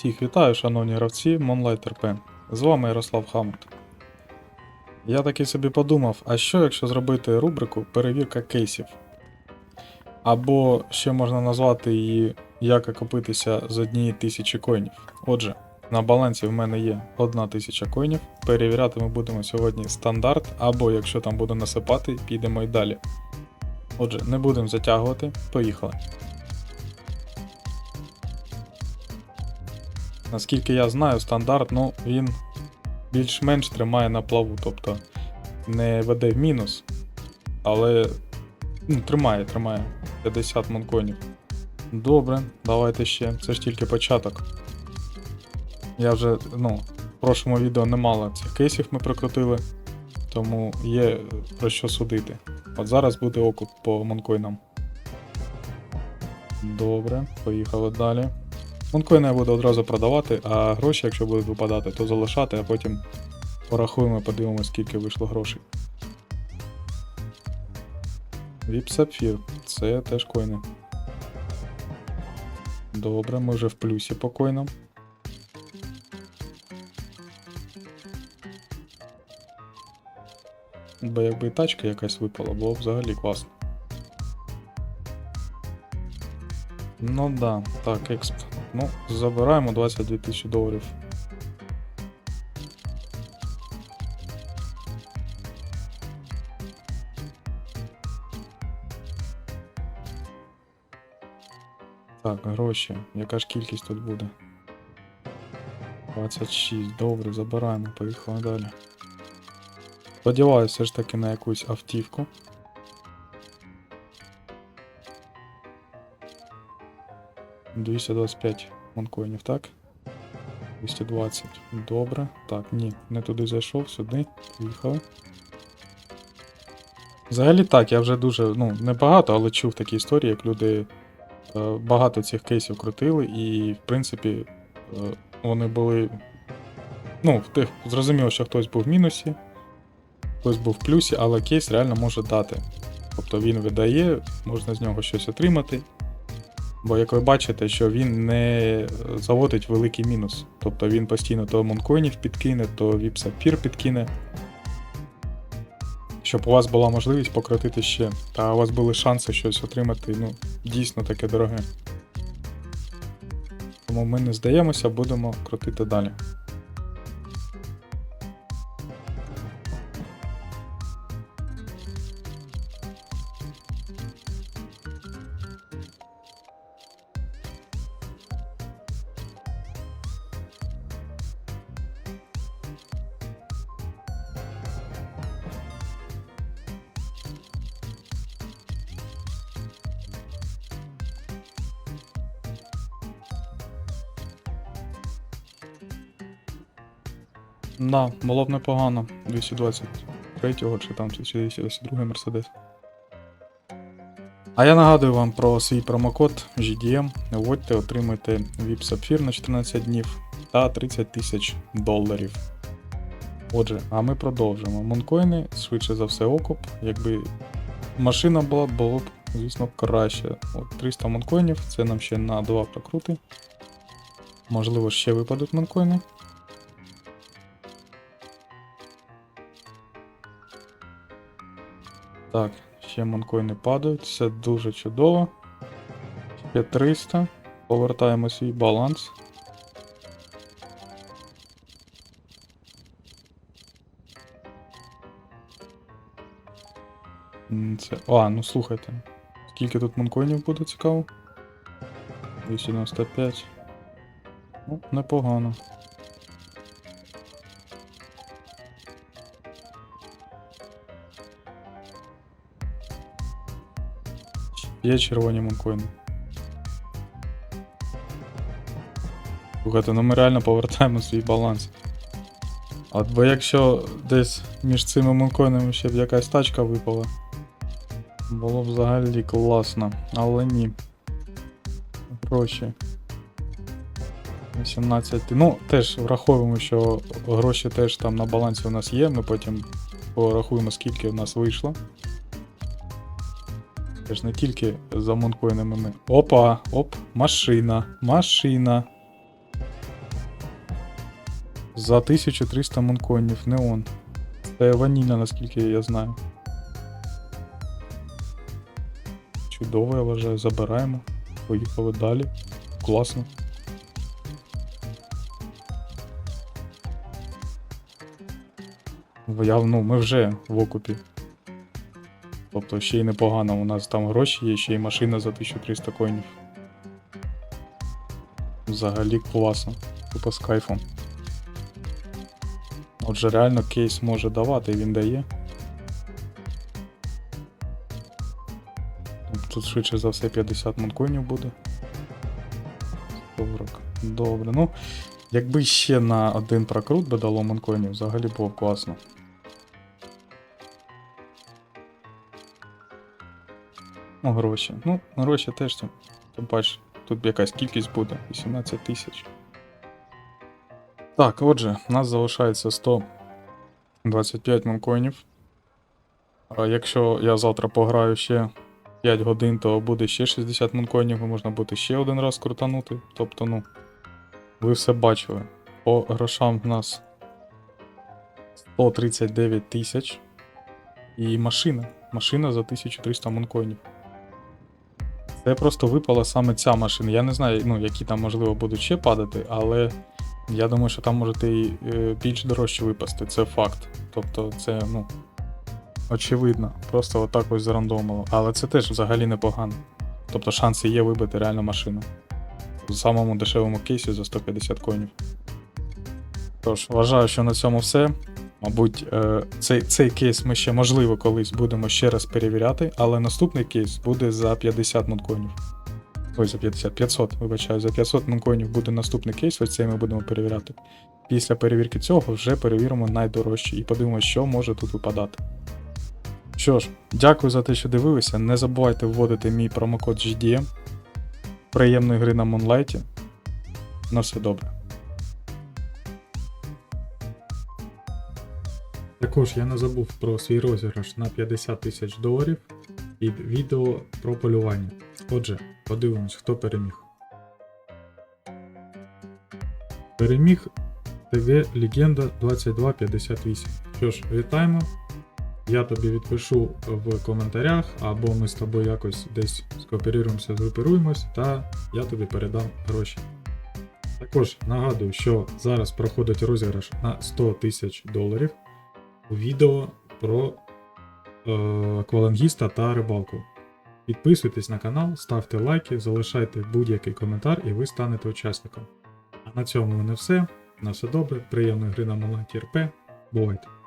Всіх вітаю, шановні гравці Moonlight RP. З вами Ярослав Хамут. Я таки собі подумав, а що якщо зробити рубрику перевірка кейсів? Або ще можна назвати її Як окупитися з однієї тисячі коїнів. Отже, на балансі в мене є одна тисяча коїнів. Перевіряти ми будемо сьогодні стандарт, або якщо там буде насипати, підемо й далі. Отже, не будемо затягувати, поїхали. Наскільки я знаю, стандарт, ну, він більш-менш тримає на плаву, тобто не веде в мінус, але ну, тримає, тримає 50 монконів. Добре, давайте ще. Це ж тільки початок. Я вже, ну, в прошлому відео немало цих кейсів ми прокрутили, тому є про що судити. От зараз буде окуп по монкоїнам. Добре, поїхали далі. Монкоїни я буду одразу продавати, а гроші, якщо будуть випадати, то залишати, а потім порахуємо і подивимося, скільки вийшло грошей. Віп Сапфір, це теж коїни. Добре, ми вже в плюсі по коїнам. Бо якби і тачка якась випала, було взагалі класно. Ну да, так, експ. Ну, забираємо 22 тисячі доларів. Так, гроші. Яка ж кількість тут буде? 26, добре, забираємо, поїхали далі. Сподіваюся все ж таки на якусь автівку. Двісті двадцять п'ять монкоїнів, так? 220. Добре. Так, ні, не туди зайшов, сюди. Поїхали. Взагалі так, я вже дуже, ну, не багато, але чув такі історії, як люди е, багато цих кейсів крутили, і, в принципі, е, вони були. Ну, тих, зрозуміло, що хтось був в мінусі, хтось був в плюсі, але кейс реально може дати. Тобто він видає, можна з нього щось отримати. Бо як ви бачите, що він не заводить великий мінус. Тобто він постійно то монкоїнів підкине, то віпсапір підкине. Щоб у вас була можливість покрутити ще, та у вас були шанси щось отримати, ну, дійсно таке дороге. Тому ми не здаємося, будемо крутити далі. Да, було б непогано. 223 чи там чи 222 Мерседес. А я нагадую вам про свій промокод GDM. Вводьте, отримайте VIP Sapphire на 14 днів та 30 тисяч доларів. Отже, а ми продовжимо. Монкоїни, швидше за все, окуп. Якби машина була, було б, звісно, краще. От 300 монкоїнів, це нам ще на 2 прокрути. Можливо, ще випадуть монкоїни. Так, ще монкоїни падають, все дуже чудово. Ще 300. Повертаємо свій баланс. Це... А, ну слухайте. Скільки тут монкоїнів буде цікаво? 295. Ну, непогано. Є червоні монкоїни. Слухайте, ну ми реально повертаємо свій баланс. От бо якщо десь між цими монкоїнами ще б якась тачка випала, було б взагалі класно, але ні. Гроші. 18. Ну, теж враховуємо, що гроші теж там на балансі у нас є, ми потім порахуємо, скільки у нас вийшло. Це ж не тільки за монкоїнами ми. Опа, оп, машина, машина. За 1300 мункоїнів, неон. Це ванільна, наскільки я знаю. Чудово, я вважаю, забираємо. Поїхали далі. Класно. Я, ну, ми вже в окупі. Тобто ще й непогано. У нас там гроші є, ще й машина за 1300 коїнів. Взагалі класно. Тупо з кайфом. Отже, реально кейс може давати, він дає. Тут швидше за все 50 монкоїнів буде. 40. Добре. Ну, якби ще на один прокрут би дало монкоїнів, взагалі було б класно. Ну, гроші. Ну, гроші теж там. Тим паче, тут якась кількість буде 18 тисяч. Так, отже, у нас залишається 125 монкоїнів. Якщо я завтра пограю ще 5 годин, то буде ще 60 монкоїнів, і можна буде ще один раз крутанути. Тобто, ну, ви все бачили. По грошам в нас 139 тисяч. І машина. Машина за 1300 монкоїнів. Це просто випала саме ця машина. Я не знаю, ну, які там, можливо, будуть ще падати, але я думаю, що там можете і більш дорожче випасти. Це факт. Тобто, це, ну, очевидно. Просто отак ось зарандомило. Але це теж взагалі непогано. Тобто шанси є вибити реально машину. В самому дешевому кейсі за 150 коїнів. Тож, вважаю, що на цьому все. Мабуть, е, цей, цей кейс ми ще можливо колись будемо ще раз перевіряти, але наступний кейс буде за 50 монкоїнів. Ой, за 50, 500, вибачаю, за 500 монкоїнів буде наступний кейс, ось цей ми будемо перевіряти. Після перевірки цього вже перевіримо найдорожчі і подивимося, що може тут випадати. Що ж, дякую за те, що дивилися. Не забувайте вводити мій промокод GDM. Приємної гри на Монлайті. На все добре. Також я не забув про свій розіграш на 50 тисяч доларів і відео про полювання. Отже, подивимось, хто переміг. Переміг ТГ Легенда 2258. Що ж, вітаємо. Я тобі відпишу в коментарях, або ми з тобою якось десь скооперуємося, згрупируємось, та я тобі передам гроші. Також нагадую, що зараз проходить розіграш на 100 тисяч доларів відео про е, аквалангіста та рибалку. Підписуйтесь на канал, ставте лайки, залишайте будь-який коментар і ви станете учасником. А на цьому мене все. На все добре, приємної гри на Маланті РП. Бувайте!